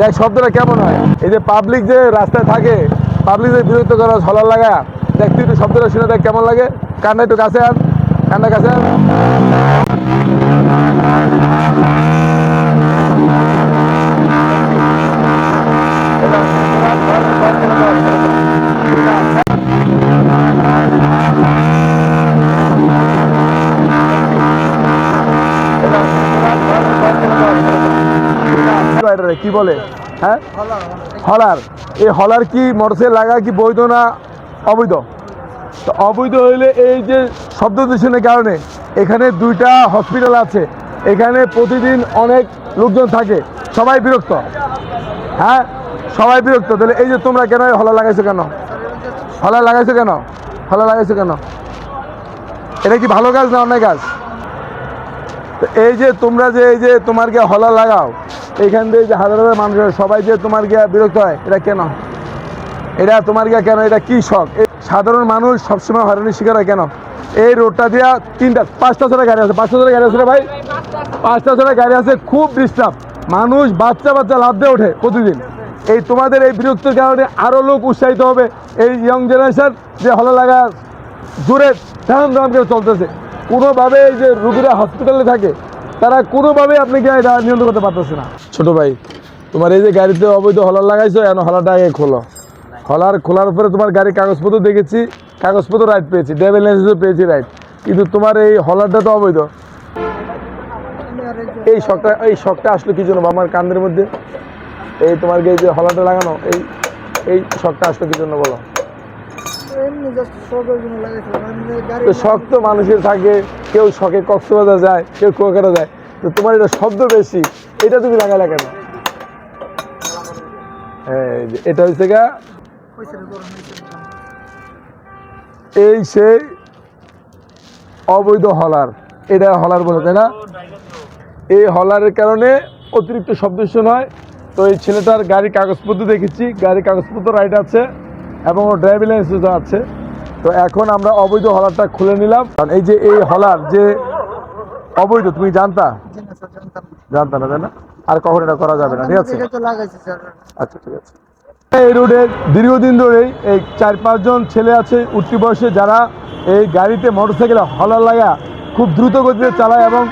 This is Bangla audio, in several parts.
দেখ, শব্দটা কেমন হয়? এই যে পাবলিক যে রাস্তায় থাকে পাবলিক যে বিরক্ত করা হলার লাগা, দেখ, তুই একটু শব্দটা শুনে দেখ, কেমন লাগে? কান্না একটু কাছে আন, কান্না কাছে আন। এটারে কি বলে? হ্যাঁ? হলার। এই হলার কি মোটরসাইকেল লাগা কি বৈধ না অবৈধ? তো অবৈধ হইলে এই যে শব্দ দূষণের কারণে এখানে দুইটা হসপিটাল আছে। এখানে প্রতিদিন অনেক লোকজন থাকে। সবাই বিরক্ত। হ্যাঁ? সবাই বিরক্ত। তাহলে এই যে তোমরা কেন হলা লাগাইছো কেন? হলা লাগাইছো কেন? হলা লাগাইছো কেন? এটা কি ভালো কাজ না অন্যায় কাজ? এই যে তোমরা যে এই যে তোমার গিয়ে হলা লাগাও, এইখান দিয়ে যে হাজার হাজার মানুষ সবাই যে তোমার গিয়া বিরক্ত হয়, এটা কেন? এটা তোমার গিয়া কেন? এটা কি শখ? সাধারণ মানুষ সবসময় হয়রানির শিকার হয় কেন? এই রোডটা দিয়া তিনটা, পাঁচটা ছটা গাড়ি আছে, পাঁচটা ছটা গাড়ি আছে ভাই? পাঁচটা ছটা গাড়ি আছে, খুব ডিস্টার্ব মানুষ বাচ্চা বাচ্চা লাভ দিয়ে ওঠে প্রতিদিন। এই তোমাদের এই বিরক্তির কারণে আরও লোক উৎসাহিত হবে এই ইয়ং জেনারেশন যে হলো লাগা জোরে ধাম ধাম করে চলতেছে। কোনোভাবে এই যে রুগীরা হসপিটালে থাকে, তারা কোনোভাবে আপনাকে এটা নিয়ন্ত্রণ করতে পারতেছে না। ছোট ভাই, তোমার এই যে গাড়িতে অবৈধ হলার লাগাইছো, এখন হলারটা আগে খোলো। হলার খোলার পরে তোমার গাড়ির কাগজপত্র দেখেছি, কাগজপত্র রাইট পেয়েছি ড্রাইভিং লাইসেন্সও পেয়েছি রাইট কিন্তু তোমার এই হলারটা তো অবৈধ। এই শখটা এই শখটা আসলো কি জন্য? আমার কান্দের মধ্যে। এই তোমার এই যে হলারটা লাগানো, এই এই শখটা আসলো কি জন্য বলো? শখ তো মানুষের থাকে, কেউ শখে কক্সবাজার যায়, কেউ কুয়াকাটা যায়। তো তোমার এটা শব্দ বেশি, এটা তুমি লাগালে কেন? এটা হচ্ছে গা, এই সেই অবৈধ হলার। এটা হলার বলে, তাই না? এই হলারের কারণে অতিরিক্ত শব্দ হয় তো এই ছেলেটার গাড়ির কাগজপত্র দেখেছি, গাড়ির কাগজপত্র রাইট আছে। এবং ওর ড্রাইভিং লাইসেন্সও আছে। তো এখন আমরা অবৈধ হলারটা খুলে নিলাম। কারণ এই যে এই হলার যে অবৈধ তুমি জানতা। জানতা না তাই না? আর কখন এটা করা যাবে না ঠিক আছে? আচ্ছা ঠিক আছে। এই রোডে দীর্ঘদিন ধরেই এই চার পাঁচজন ছেলে আছে উঠতি বয়সে যারা এই গাড়িতে মোটরসাইকেল হলার লাগা খুব দ্রুত গতিতে চালায় এবং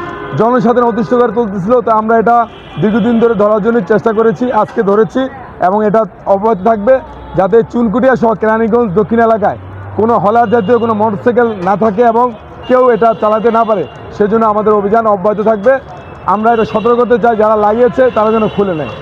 জনসাধারণ অতিষ্ঠ করে তুলতেছিল। তো আমরা এটা দীর্ঘদিন ধরে ধরার জন্য চেষ্টা করেছি আজকে ধরেছি এবং এটা অব্যাহত থাকবে। যাতে চুলকুটিয়া সহ কেরানীগঞ্জ দক্ষিণ এলাকায় কোনো হলার জাতীয় কোনো মোটরসাইকেল না থাকে এবং কেউ এটা চালাতে না পারে, সেজন্য আমাদের অভিযান অব্যাহত থাকবে। আমরা এটা সতর্ক করতে চাই, যারা লাগিয়েছে তারা যেন খুলে নেয়।